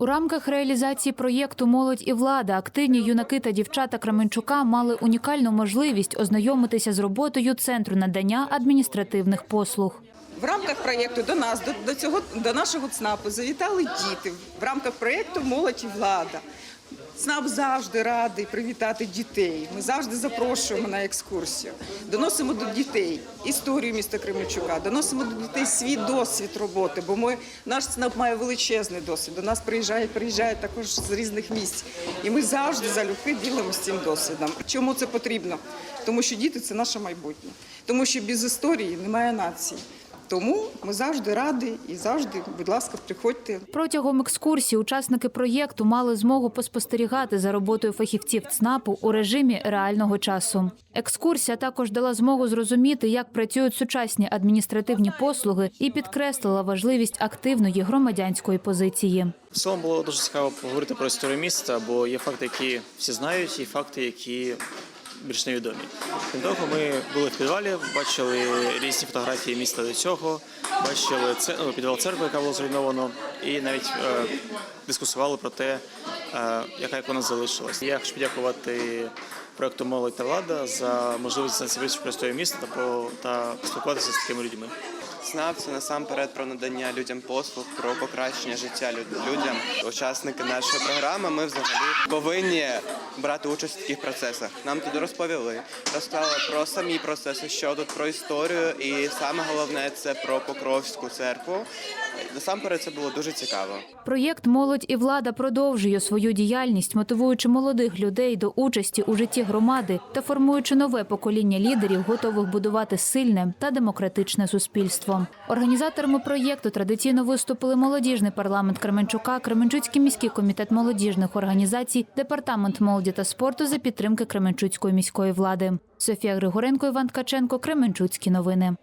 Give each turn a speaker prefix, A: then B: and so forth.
A: У рамках реалізації проєкту Молодь і влада активні юнаки та дівчата Кременчука мали унікальну можливість ознайомитися з роботою центру надання адміністративних послуг.
B: В рамках проєкту до нас, до, до цього до нашого ЦНАПу завітали діти. В рамках проєкту Молодь і влада. ЦНАП завжди радий привітати дітей. Ми завжди запрошуємо на екскурсію. Доносимо до дітей історію міста Кременчука, доносимо до дітей свій досвід роботи, бо ми, наш ЦНАП має величезний досвід. До нас приїжджають, приїжджають також з різних місць. І ми завжди залюбки ділимося цим досвідом. Чому це потрібно? Тому що діти це наше майбутнє. Тому що без історії немає нації. Тому ми завжди раді і завжди, будь ласка, приходьте.
A: Протягом екскурсії учасники проєкту мали змогу поспостерігати за роботою фахівців ЦНАПу у режимі реального часу. Екскурсія також дала змогу зрозуміти, як працюють сучасні адміністративні послуги, і підкреслила важливість активної громадянської позиції.
C: В цілому було дуже цікаво поговорити про історію міста, бо є факти, які всі знають, і факти, які більш невідомі. Крім того, ми були в підвалі, бачили різні фотографії міста до цього, бачили це, ну, підвал церкви, яка була зруйновано, і навіть е, дискусували про те, е, яка як вона залишилась. Я хочу подякувати проекту Молодь та влада за можливість знайти про історію міста та, та спілкуватися з такими людьми.
D: СНАП це насамперед про надання людям послуг, про покращення життя люд- людям. Учасники нашої програми. Ми взагалі повинні брати участь в таких процесах. Нам тут розповіли, розказали про самі процеси, що тут про історію, і саме головне це про Покровську церкву. Насамперед це було дуже цікаво.
A: Проєкт Молодь і влада продовжує свою діяльність, мотивуючи молодих людей до участі у житті громади та формуючи нове покоління лідерів, готових будувати сильне та демократичне суспільство. Організаторами проєкту традиційно виступили молодіжний парламент Кременчука, Кременчуцький міський комітет молодіжних організацій, департамент молоді та спорту за підтримки Кременчуцької міської влади. Софія Григоренко, Іван Ткаченко, Кременчуцькі новини.